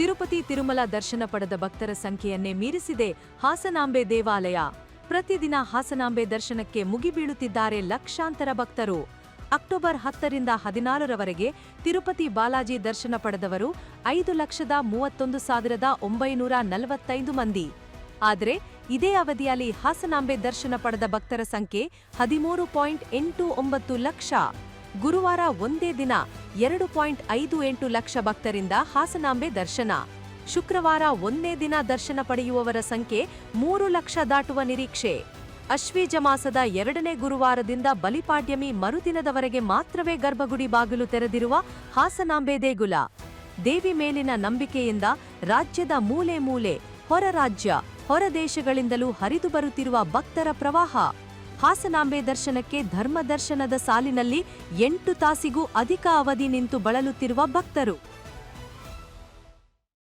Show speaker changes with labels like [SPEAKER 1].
[SPEAKER 1] ತಿರುಪತಿ ತಿರುಮಲ ದರ್ಶನ ಪಡೆದ ಭಕ್ತರ ಸಂಖ್ಯೆಯನ್ನೇ ಮೀರಿಸಿದೆ ಹಾಸನಾಂಬೆ ದೇವಾಲಯ. ಪ್ರತಿದಿನ ಹಾಸನಾಂಬೆ ದರ್ಶನಕ್ಕೆ ಮುಗಿಬೀಳುತ್ತಿದ್ದಾರೆ ಲಕ್ಷಾಂತರ ಭಕ್ತರು. ಅಕ್ಟೋಬರ್ ಹತ್ತರಿಂದ ಹದಿನಾರರವರೆಗೆ ತಿರುಪತಿ ಬಾಲಾಜಿ ದರ್ಶನ ಪಡೆದವರು ಐದು ಲಕ್ಷದ ಮೂವತ್ತೊಂದು ಸಾವಿರದ ಒಂಬೈನೂರ ನಲವತ್ತೈದು ಮಂದಿ. ಆದರೆ ಇದೇ ಅವಧಿಯಲ್ಲಿ ಹಾಸನಾಂಬೆ ದರ್ಶನ ಪಡೆದ ಭಕ್ತರ ಸಂಖ್ಯೆ ಹದಿಮೂರು ಪಾಯಿಂಟ್ ಎಂಟು ಒಂಬತ್ತು ಲಕ್ಷ. ಗುರುವಾರ ಒಂದೇ ದಿನ ಎರಡು ಪಾಯಿಂಟ್ ಐದು ಎಂಟು ಲಕ್ಷ ಭಕ್ತರಿಂದ ಹಾಸನಾಂಬೆ ದರ್ಶನ. ಶುಕ್ರವಾರ ಒಂದೇ ದಿನ ದರ್ಶನ ಪಡೆಯುವವರ ಸಂಖ್ಯೆ ಮೂರು ಲಕ್ಷ ದಾಟುವ ನಿರೀಕ್ಷೆ. ಅಶ್ವೀಜ ಮಾಸದ ಎರಡನೇ ಗುರುವಾರದಿಂದ ಬಲಿಪಾಡ್ಯಮಿ ಮರುದಿನದವರೆಗೆ ಮಾತ್ರವೇ ಗರ್ಭಗುಡಿ ಬಾಗಿಲು ತೆರೆದಿರುವ ಹಾಸನಾಂಬೆ ದೇಗುಲ. ದೇವಿ ಮೇಲಿನ ನಂಬಿಕೆಯಿಂದ ರಾಜ್ಯದ ಮೂಲೆ ಮೂಲೆ ಹೊರ ರಾಜ್ಯ, ಹೊರ ದೇಶಗಳಿಂದಲೂ ಹರಿದು ಬರುತ್ತಿರುವ ಭಕ್ತರ ಪ್ರವಾಹ. ಹಾಸನಾಂಬೆ ದರ್ಶನಕ್ಕೆ ಧರ್ಮದರ್ಶನದ ಸಾಲಿನಲ್ಲಿ ಎಂಟು ತಾಸಿಗೂ ಅಧಿಕ ಅವಧಿ ನಿಂತು ಬಳಲುತ್ತಿರುವ ಭಕ್ತರು.